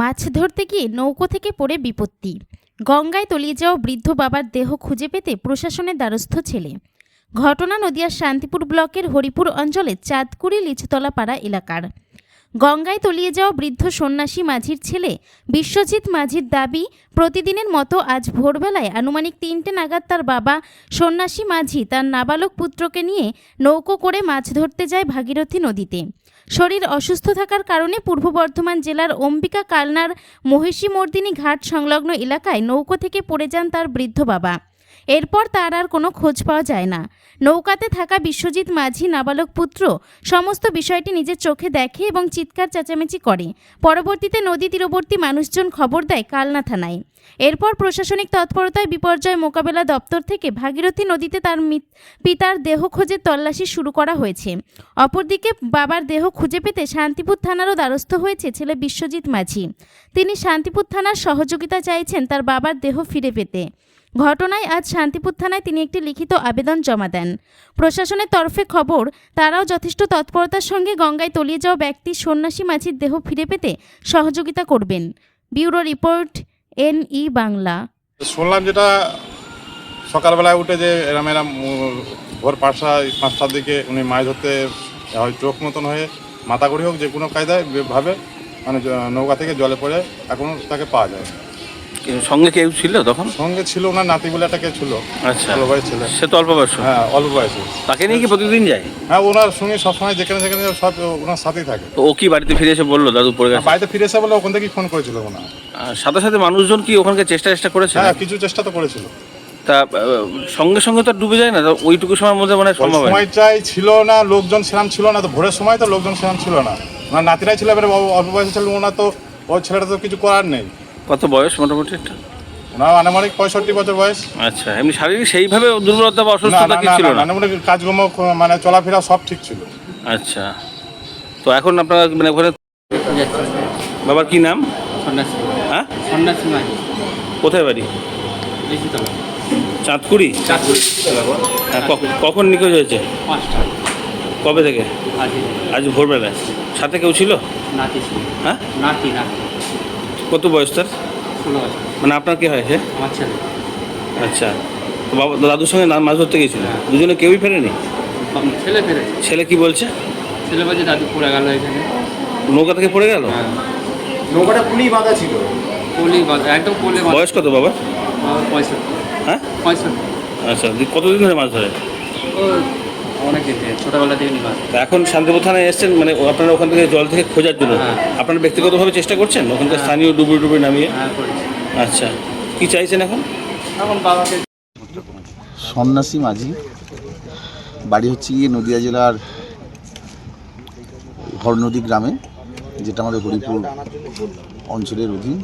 মাছ ধরতে গিয়ে নৌকো থেকে পড়ে বিপত্তি। গঙ্গায় তলিয়ে যাওয়া বৃদ্ধ বাবার দেহ খুঁজে পেতে প্রশাসনের দ্বারস্থ ছেলে। ঘটনা নদিয়ার শান্তিপুর ব্লকের হরিপুর অঞ্চলে চাঁদকুড়ি লিচতলাপাড়া এলাকার। গঙ্গায় তলিয়ে যাওয়া বৃদ্ধ সন্ন্যাসী মাঝির ছেলে বিশ্বজিৎ মাঝির দাবি, প্রতিদিনের মতো আজ ভোরবেলায় আনুমানিক তিনটে নাগাদ তার বাবা সন্ন্যাসী মাঝি তার নাবালক পুত্রকে নিয়ে নৌকো করে মাছ ধরতে যায় ভাগীরথী নদীতে। শরীর অসুস্থ থাকার কারণে পূর্ব বর্ধমান জেলার অম্বিকা কালনার মহিষী মর্দিনী ঘাট সংলগ্ন এলাকায় নৌকো থেকে পড়ে যান তার বৃদ্ধ বাবা। এরপর তার আর কোনো খোঁজ পাওয়া যায় না। নৌকাতে থাকা বিশ্বজিৎ মাঝি, নাবালক পুত্র, সমস্ত বিষয়টি নিজের চোখে দেখে এবং চিৎকার চেঁচামেচি করে। পরবর্তীতে নদী তীরবর্তী মানুষজন খবর দেয় কালনা থানায়। এরপর প্রশাসনিক তৎপরতায় বিপর্যয় মোকাবেলা দপ্তর থেকে ভাগীরথী নদীতে তার পিতার দেহ খোঁজের তল্লাশি শুরু করা হয়েছে। অপরদিকে বাবার দেহ খুঁজে পেতে শান্তিপুর থানারও দ্বারস্থ হয়েছে ছেলে বিশ্বজিৎ মাঝি। তিনি শান্তিপুর থানার সহযোগিতা চাইছেন তার বাবার দেহ ফিরে পেতে। ঘটনায় আজ শান্তিপুর থানায় তিনি একটি লিখিত আবেদন জমা দেন। প্রশাসনের তরফে খবর, তারাও যথেষ্ট তৎপরতার সঙ্গে গঙ্গায় তলিয়ে যাওয়া ব্যক্তি সন্ন্যাসী মাঝির দেহ ফিরে পেতে সহযোগিতা করবেন। Bureau report NE Bangla. শুনলাম যেটা সকালবেলায় উঠে যে এরম এরম ভোর পাঁচটা, পাঁচটার দিকে উনি মাছ ধরতে, হয় চোখ মতন হয়ে মাথা করি হোক, যে কোনো কায়দায় ভাবে মানে নৌকা থেকে জলে পড়ে এখনও তাকে পাওয়া যায় সঙ্গে কেউ ছিল তখন? সঙ্গে ছিল ওনার নাতি বলে একটা কে ছিল। আচ্ছা। অল্প বয়স ছেলে। সে তো অল্প বয়স। হ্যাঁ অল্প বয়সে। তাকে নিয়ে কি প্রতিদিন যায়? হ্যাঁ ওনার সঙ্গে সবসময় যেখানে যেখানে সব ওনার সাথেই থাকে। তো ও কি বাড়িতে ফিরে এসে বলল দাদু পড়ে গেছে? বাড়িতে ফিরে এসে বলে ওখান থেকেই ফোন করেছিল আর সাথে সাথে মানুষজন কি ওখানকে চেষ্টা চেষ্টা করেছে হ্যাঁ কিছু চেষ্টা তো করেছিল। তা সঙ্গে সঙ্গে তো ডুবে যায় না? তো ওইটুকু সময়ের মধ্যে মানে সম্ভব। সময়টাই ছিল না লোকজন সেরাম ছিল না তো ভোরের সময় তো লোকজন সেরাম ছিল না। ওনার নাতিরাই ছিল এবারে অল্প বয়সে ছিল ওনার তো ওই ছেলেটা তো কিছু করার নেই। কত বয়স মোটামুটি একটা? ওনার আনুমানিক পঁয়ষট্টি বছর বয়স। আচ্ছা এমনি শারীরিক সেইভাবে দুর্বলতা বা অসুস্থতা কি ছিল না আনুমানিক কাজকর্ম মানে চলাফেরা সব ঠিক ছিল। আচ্ছা তো এখন আপনারা মানে ওখানে বাবার কি নাম? সন্ন্যাসী। হ্যাঁ? সন্ন্যাসী মাই। কোথায় বাড়ি? লিচিতলা চাঁদকুড়ি? হ্যাঁ, কখন নিখোঁজ হয়েছে? পাঁচটা। কবে থেকে? আজ ভোরবেলায়। সাথে কেউ ছিল? নাতি ছিল। হ্যাঁ? নাতি নাতি। কত বয়স তার? মানে আপনার কি হয় সে? আচ্ছা। তো বাবা দাদুর সঙ্গে মাছ ধরতে গেছিল দুজনে কেউই ফেরেনি? ছেলে ফেরেছে ছেলে কি বলছে? ছেলে বলছে দাদু পড়ে গেল এখানে। নৌকা থেকে পড়ে গেল? হ্যাঁ। নৌকাটা পুলি বাঁধা ছিল। পুলি বাঁধা একদম পলি বাঁধা। বয়স কত বাবা পঁয়ষট্টি। হ্যাঁ? পঁয়ষট্টি। আচ্ছা কতদিন ধরে মাছ ধরে? ও অনেক দিন থেকে ছোটোবেলা থেকে নিবাস। তা এখন শান্তিপুর থানায় এসছেন মানে ও আপনারা ওখান থেকে জল থেকে খোঁজার জন্য। হ্যাঁ। আপনারা ব্যক্তিগতভাবে চেষ্টা করছেন? ওখানকার স্থানীয় ডুবুরি ডুবুরি নামিয়ে? হ্যাঁ আচ্ছা। কি চাইছেন এখন? এখন বাবাকে সন্ন্যাসী মাঝি। বাড়ি হচ্ছে গিয়ে নদিয়া জেলার হরনদী গ্রামে যেটা আমাদের হরিপুর অঞ্চলের অধীন।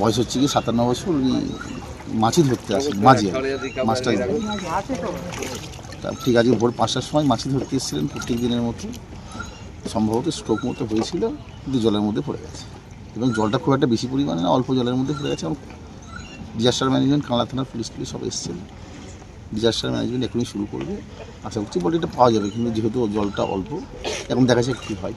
বয়স হচ্ছে গিয়ে সাতান্ন বছর উনি মাছি ধরতে আসেন মাঝি মাছটা ধরেন। তা ঠিক আছে, ভোর পাঁচটার সময় মাছি ধরতে এসেছিলেন, প্রত্যেক দিনের মতো। সম্ভবত স্ট্রোক মতো হয়েছিল, কিন্তু জলের মধ্যে পড়ে গেছে। এবং জলটা খুব একটা বেশি পরিমাণে না, অল্প জলের মধ্যে পড়ে গেছে। এবং ডিজাস্টার ম্যানেজমেন্ট কাঁলা থানার পুলিশ পুলিশ সব এসছেন ডিজাস্টার ম্যানেজমেন্ট এখনই শুরু করবে। আশা করছি এটা পাওয়া যাবে, কিন্তু যেহেতু জলটা অল্প, এখন দেখা যাচ্ছে কী হয়।